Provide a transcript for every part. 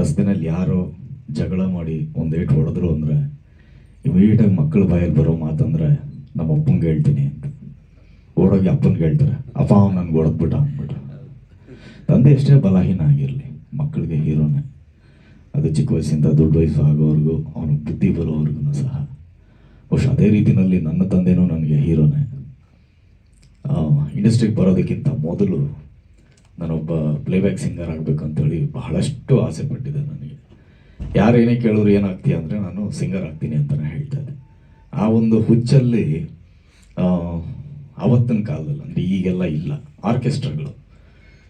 ರಸ್ತೆನಲ್ಲಿ ಯಾರೋ ಜಗಳ ಮಾಡಿ ಒಂದು ಏಟು ಹೊಡೆದ್ರು ಅಂದ್ರೆ ಇಮಿಡಿಯೇಟಾಗಿ ಮಕ್ಕಳ ಬಾಯಲ್ಲಿ ಬರೋ ಮಾತಂದ್ರೆ ನಮ್ಮ ಅಪ್ಪಂಗೆ ಹೇಳ್ತೀನಿ ಅಂತ. ಓಡೋಗಿ ಅಪ್ಪನಿಗೆ ಹೇಳ್ತಾರೆ, ಅಪ್ಪ, ಅವ್ನು ನನ್ಗೆ ಹೊಡೆದ್ಬಿಟ್ಟ ಅಂದ್ಬಿಟ್ಟು ತಂದೆ ಎಷ್ಟೇ ಬಲಹೀನ ಆಗಿರಲಿ, ಮಕ್ಕಳಿಗೆ ಹೀರೋನೇ. ಅದು ಚಿಕ್ಕ ವಯಸ್ಸಿಂದ ದೊಡ್ಡ ವಯಸ್ಸು ಆಗೋವರೆಗೂ ಅವನು ಬುದ್ಧಿ ಬರೋವರೆಗೂ ಸಹ. ಬಹುಶಃ ಅದೇ ರೀತಿಯಲ್ಲಿ ನನ್ನ ತಂದೆನೂ ನನಗೆ ಹೀರೋನೇ. ಇಂಡಸ್ಟ್ರಿಗೆ ಬರೋದಕ್ಕಿಂತ ಮೊದಲು ನಾನೊಬ್ಬ ಪ್ಲೇಬ್ಯಾಕ್ ಸಿಂಗರ್ ಆಗಬೇಕು ಅಂತೇಳಿ ಬಹಳಷ್ಟು ಆಸೆ ಪಟ್ಟಿದೆ ನನಗೆ. ಯಾರೇನೇ ಕೇಳೋರು ಏನಾಗ್ತೀಯ ಅಂದರೆ ನಾನು ಸಿಂಗರ್ ಆಗ್ತೀನಿ ಅಂತಲೇ ಹೇಳ್ತಾ ಆ ಒಂದು ಹುಚ್ಚಲ್ಲಿ ಆ, ಆವತ್ತಿನ ಕಾಲದಲ್ಲಿ ಅಂದರೆ ಈಗೆಲ್ಲ ಇಲ್ಲ ಆರ್ಕೆಸ್ಟ್ರಾಗಳು.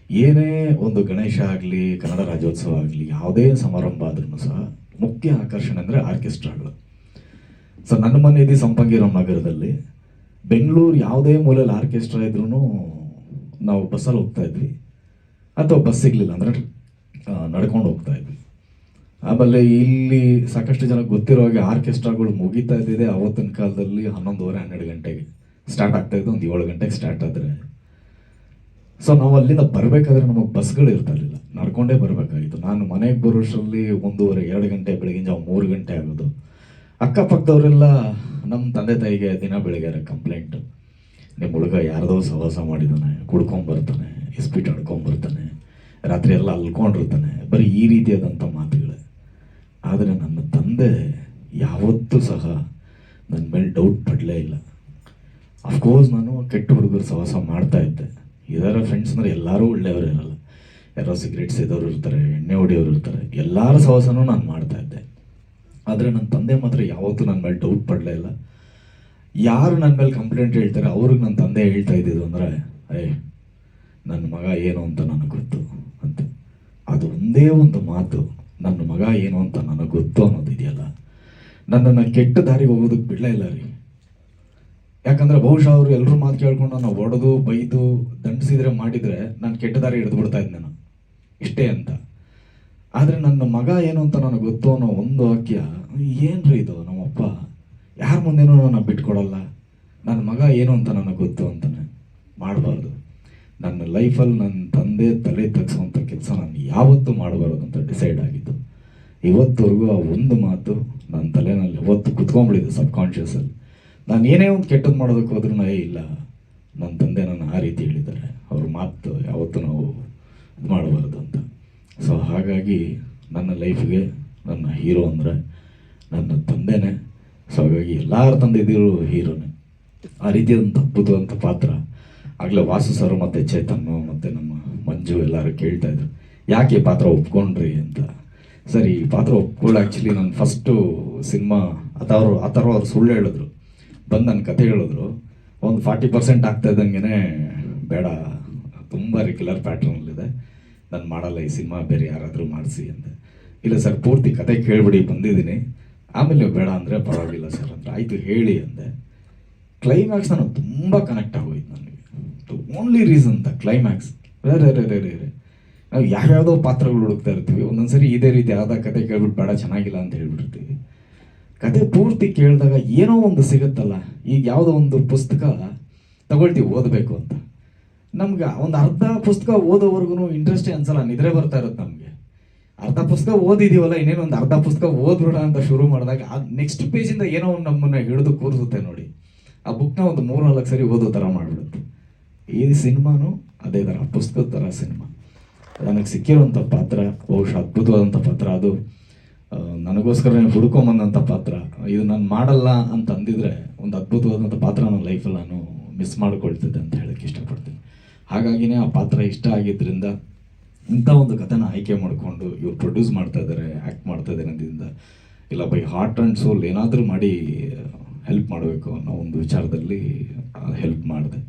ಏನೇ ಒಂದು ಗಣೇಶ ಆಗಲಿ ಕನ್ನಡ ರಾಜ್ಯೋತ್ಸವ ಆಗಲಿ ಯಾವುದೇ ಸಮಾರಂಭ ಆದ್ರೂ ಸಹ ಮುಖ್ಯ ಆಕರ್ಷಣೆ ಅಂದರೆ ಆರ್ಕೆಸ್ಟ್ರಾಗಳು. ಸೊ ನನ್ನ ಮನೆ ಇದೆ ಸಂಪಂಗಿರಾಮ್ ನಗರದಲ್ಲಿ ಬೆಂಗಳೂರು ಯಾವುದೇ ಮೂಲೆಯಲ್ಲಿ ಆರ್ಕೆಸ್ಟ್ರಾ ಇದ್ರೂ ನಾವು ಬಸ್ಸಲ್ಲಿ ಹೋಗ್ತಾ ಇದ್ವಿ. ಅಥವಾ ಬಸ್ ಸಿಗಲಿಲ್ಲ ಅಂದರೆ ನಡ್ಕೊಂಡು ಹೋಗ್ತಾ ಇದ್ವಿ. ಆಮೇಲೆ ಇಲ್ಲಿ ಸಾಕಷ್ಟು ಜನ ಗೊತ್ತಿರೋ ಹಾಗೆ ಆರ್ಕೆಸ್ಟ್ರಾಗಳು ಮುಗಿತಾ ಇದ್ದಿದೆ. ಅವತ್ತಿನ ಕಾಲದಲ್ಲಿ ಹನ್ನೊಂದುವರೆ ಹನ್ನೆರಡು ಗಂಟೆಗೆ ಸ್ಟಾರ್ಟ್ ಆಗ್ತಾ ಇದ್ದು ಒಂದು ಏಳು ಗಂಟೆಗೆ ಸ್ಟಾರ್ಟ್ ಆದರೆ. ಸೊ ನಾವು ಅಲ್ಲಿಂದ ಬರಬೇಕಾದ್ರೆ ನಮಗೆ ಬಸ್ಗಳು ಇರ್ತಾ ಇರಲಿಲ್ಲ. ನಡ್ಕೊಂಡೇ ಬರಬೇಕಾಗಿತ್ತು. ನಾನು ಮನೆಗೆ ಬರೋಷ್ಟರಲ್ಲಿ ಒಂದೂವರೆ, ಎರಡು ಗಂಟೆ ಬೆಳಗಿನ ಜಾವ ಮೂರು ಗಂಟೆ ಆಗೋದು. ಅಕ್ಕಪಕ್ಕದವರೆಲ್ಲ ನಮ್ಮ ತಂದೆ ತಾಯಿಗೆ ದಿನ ಬೆಳಗ್ಗೆ ಕಂಪ್ಲೇಂಟು ನಿಮ್ಮ ಹುಡುಗ ಯಾರ್ದೋ ಸಹವಾಸ ಮಾಡಿದ್ದಾನೆ ಕುಡ್ಕೊಂಬರ್ತಾನೆ ಇಸ್ಪೀಟ್ ಆಡ್ಕೊಂಬರ್ತಾನೆ ರಾತ್ರಿ ಎಲ್ಲ ಅಲ್ಕೊಂಡಿರ್ತಾನೆ. ಬರೀ ಈ ರೀತಿಯಾದಂಥ ಮಾತುಗಳೇ. ಆದರೆ ನನ್ನ ತಂದೆ ಯಾವತ್ತೂ ಸಹ ನನ್ನ ಮೇಲೆ ಡೌಟ್ ಪಡಲೇ ಇಲ್ಲ. ಅಫ್ಕೋರ್ಸ್ ನಾನು ಕೆಟ್ಟ ಹುಡುಗರು ಸಹವಾಸ ಮಾಡ್ತಾ ಇದ್ದೆ. ಇದರ ಫ್ರೆಂಡ್ಸ್ ಅಂದರೆ ಎಲ್ಲರೂ ಒಳ್ಳೆಯವರು ಇರಲ್ಲ. ಯಾರೋ ಸಿಗರೇಟ್ ಸೇದೋರು ಇರ್ತಾರೆ, ಎಣ್ಣೆ ಹೊಡೆಯೋರು ಇರ್ತಾರೆ. ಎಲ್ಲರ ಸಹವಾಸನೂ ನಾನು ಮಾಡ್ತಾ ಇದ್ದೆ. ಆದರೆ ನನ್ನ ತಂದೆ ಮಾತ್ರ ಯಾವತ್ತೂ ನನ್ನ ಮೇಲೆ ಡೌಟ್ ಪಡಲೇ ಇಲ್ಲ. ಯಾರು ನನ್ನ ಮೇಲೆ ಕಂಪ್ಲೇಂಟ್ ಹೇಳ್ತಾರೆ, ಅವ್ರಿಗೆ ನನ್ನ ತಂದೆ ಹೇಳ್ತಾ ಇದ್ದಿದ್ದು ಅಂದರೆ, ಏಯ್, ನನ್ನ ಮಗ ಏನು ಅಂತ ನನಗೆ ಗೊತ್ತು. ಅಂತ. ಅದು ಒಂದೇ ಒಂದು ಮಾತು, ನನ್ನ ಮಗ ಏನು ಅಂತ ನನಗೆ ಗೊತ್ತು ಅನ್ನೋದು ಇದೆಯಲ್ಲ? ನನ್ನನ್ನು ಕೆಟ್ಟ ದಾರಿಗೆ ಹೋಗೋದಕ್ಕೆ ಬಿಡಲೇ ಇಲ್ಲ ರೀ. ಯಾಕಂದ್ರೆ ಬಹುಶಃ ಅವರು ಎಲ್ಲರೂ ಮಾತು ಕೇಳ್ಕೊಂಡು ನಾನು ಹೊಡೆದು ಬೈದು, ದಂಡಿಸಿದ್ರೆ ಮಾಡಿದ್ರೆ ನಾನು ಕೆಟ್ಟ ದಾರಿ ಹಿಡಿದು ಬಿಡ್ತಾ ಇದ್ದೆ ನಾನು. ಇಷ್ಟೇ ಅಂತ. ಆದರೆ ನನ್ನ ಮಗ ಏನು ಅಂತ ನನಗೆ ಗೊತ್ತು ಅನ್ನೋ ಒಂದು ವಾಕ್ಯ, ಏನ್ರಿ ಇದು ನಮ್ಮಪ್ಪ? ಯಾರ ಮುಂದೆನೂ ನಾನು ಬಿಟ್ಕೊಡಲ್ಲ. ನನ್ನ ಮಗ ಏನು ಅಂತ ನನಗೆ ಗೊತ್ತು ಅಂತಾನೆ ಮಾಡಬಾರ್ದು. ನನ್ನ ಲೈಫಲ್ಲಿ ನನ್ನ ತಂದೆ ತಲೆ ತಗ್ಸುವಂಥ ಕೆಲಸ ನಾನು ಯಾವತ್ತೂ ಮಾಡಬಾರ್ದು ಅಂತ ಡಿಸೈಡ್ ಆಗಿದ್ದು. ಇವತ್ತವರೆಗೂ ಆ ಒಂದು ಮಾತು ನನ್ನ ತಲೆನಲ್ಲಿ ಯಾವತ್ತು ಕುತ್ಕೊಂಡ್ಬಿಟ್ಟಿದೆ ಸಬ್ ಕಾನ್ಷಿಯಸಲ್ಲಿ ನಾನು ಏನೇ ಒಂದು ಕೆಟ್ಟದ್ದು ಮಾಡೋದಕ್ಕೆ ಹೋದ್ರೂ ಇಲ್ಲ. ನನ್ನ ತಂದೆ ನನ್ನ ಆ ರೀತಿ ಹೇಳಿದ್ದಾರೆ. ಅವ್ರ ಮಾತು ಯಾವತ್ತೂ ನಾವು ಇದು ಮಾಡಬಾರ್ದು ಅಂತ. ಸೊ, ಹಾಗಾಗಿ ನನ್ನ ಲೈಫ್ಗೆ ನನ್ನ ಹೀರೋ ಅಂದರೆ ನನ್ನ ತಂದೆನೇ. ಸೊ, ಹಾಗಾಗಿ ಎಲ್ಲರ ತಂದೆದಿರು ಹೀರೋನೇ. ಆ ರೀತಿಯಾದಂಥ ಅದ್ಭುತವಂಥ ಪಾತ್ರ ಆಗಲೇ ವಾಸು ಸರ್ ಮತ್ತು ಚೇತನ್ನು ಮತ್ತು ನಮ್ಮ ಮಂಜು ಎಲ್ಲರೂ ಕೇಳ್ತಾ ಇದ್ರು. ಯಾಕೆ ಈ ಪಾತ್ರ ಒಪ್ಕೊಂಡ್ರಿ ಅಂತ. ಸರ್, ಈ ಪಾತ್ರ ಒಪ್ಕೊಳ್ಳಿ ಆ್ಯಕ್ಚುಲಿ ನಾನು ಫಸ್ಟು ಸಿನಿಮಾ ಅಥವ್ರು ಆ ಥರ ಅವ್ರು ಸುಳ್ಳು ಹೇಳಿದ್ರು. ಬಂದು ನನ್ನ ಕತೆ ಹೇಳಿದ್ರು. ಒಂದು ಫಾರ್ಟಿ ಪರ್ಸೆಂಟ್ ಆಗ್ತಾ ಇದ್ದಂಗೆ ಬೇಡ, ತುಂಬ ರೆಗ್ಯುಲರ್ ಪ್ಯಾಟ್ರನಲ್ಲಿದೆ ನಾನು ಮಾಡಲ್ಲ ಈ ಸಿನಿಮಾ, ಬೇರೆ ಯಾರಾದರೂ ಮಾಡಿಸಿ ಅಂತ. ಇಲ್ಲ ಸರ್, ಪೂರ್ತಿ ಕತೆ ಕೇಳಿಬಿಡಿ, ಬಂದಿದ್ದೀನಿ. ಆಮೇಲೆ ಬೇಡ ಅಂದರೆ ಪರವಾಗಿಲ್ಲ ಸರ್ ಅಂದರೆ ಆಯಿತು, ಹೇಳಿ ಅಂದೆ. ಕ್ಲೈಮ್ಯಾಕ್ಸ್ ನಾನು ತುಂಬ ಕನೆಕ್ಟ್ ಆಗೋಯ್ತು. ಓನ್ಲಿ ರೀಸನ್ ದ ಕ್ಲೈಮ್ಯಾಕ್ಸ್ ನಾವು ಯಾವ್ಯಾವುದೋ ಪಾತ್ರಗಳು ಹುಡುಕ್ತಾ ಇರ್ತೀವಿ. ಒಂದೊಂದ್ಸರಿ ಇದೇ ರೀತಿ ಆದ ಕತೆ ಕೇಳ್ಬಿಟ್ಟು ಬೇಡ, ಚೆನ್ನಾಗಿಲ್ಲ ಅಂತ ಹೇಳ್ಬಿಟ್ಟಿರ್ತೀವಿ. ಕತೆ ಪೂರ್ತಿ ಕೇಳಿದಾಗ ಏನೋ ಒಂದು ಸಿಗುತ್ತಲ್ಲ. ಈಗ ಯಾವುದೋ ಒಂದು ಪುಸ್ತಕ ತಗೊಳ್ತೀವಿ, ಓದಬೇಕು ಅಂತ. ನಮ್ಗೆ ಒಂದು ಅರ್ಧ ಪುಸ್ತಕ ಓದೋವರೆಗೂ ಇಂಟ್ರೆಸ್ಟೇ ಅನ್ಸಲ್ಲ. ನಿದ್ರೆ ಬರ್ತಾ ಇರುತ್ತೆ ನಮಗೆ. ಅರ್ಧ ಪುಸ್ತಕ ಓದಿದೀವಲ್ಲ, ಇನ್ನೇನು ಒಂದು ಅರ್ಧ ಪುಸ್ತಕ ಓದ್ಬಿಡ ಅಂತ ಶುರು ಮಾಡಿದಾಗ ಆ ನೆಕ್ಸ್ಟ್ ಪೇಜಿಂದ ಏನೋ ಒಂದು ನಮ್ಮನ್ನ ಹಿಡಿದು ಕೂರಿಸುತ್ತೆ ನೋಡಿ. ಆ ಬುಕ್ನ ಒಂದು ಮೂರು ನಾಲ್ಕು ಸರಿ ಓದೋ ಥರ ಮಾಡಿಬಿಡುತ್ತೆ. ಈ ಸಿನಿಮಾನು ಅದೇ ಥರ ಪುಸ್ತಕದ ಥರ ಸಿನಿಮಾ. ನನಗೆ ಸಿಕ್ಕಿರುವಂಥ ಪಾತ್ರ, ಬಹುಶಃ ಅದ್ಭುತವಾದಂಥ ಪಾತ್ರ ಅದು. ನನಗೋಸ್ಕರ ಹುಡ್ಕೊಂಬಂದಂಥ ಪಾತ್ರ. ಇದು ನಾನು ಮಾಡಲ್ಲ ಅಂತ ಅಂದಿದ್ರೆ ಒಂದು ಅದ್ಭುತವಾದಂಥ ಪಾತ್ರ ನನ್ನ ಲೈಫಲ್ಲಿ ನಾನು ಮಿಸ್ ಮಾಡ್ಕೊಳ್ತಿದ್ದೆ ಅಂತ ಹೇಳಕ್ಕೆ ಇಷ್ಟಪಡ್ತೀನಿ. ಹಾಗಾಗಿನೇ ಆ ಪಾತ್ರ ಇಷ್ಟ ಆಗಿದ್ದರಿಂದ ಇಂಥ ಒಂದು ಕಥೆನ ಆಯ್ಕೆ ಮಾಡಿಕೊಂಡು ಇವ್ರು ಪ್ರೊಡ್ಯೂಸ್ ಮಾಡ್ತಾ ಇದ್ದಾರೆ ಆ್ಯಕ್ಟ್ ಮಾಡ್ತಾ ಇದ್ದಾರೆ ಅನ್ನೋದ್ರಿಂದ ಇಲ್ಲ ಬೈ ಹಾರ್ಟ್ ಆ್ಯಂಡ್ ಸೋಲ್ ಏನಾದರೂ ಮಾಡಿ ಹೆಲ್ಪ್ ಮಾಡಬೇಕು ಅನ್ನೋ ಒಂದು ವಿಚಾರದಲ್ಲಿ ಹೆಲ್ಪ್ ಮಾಡಿದೆ.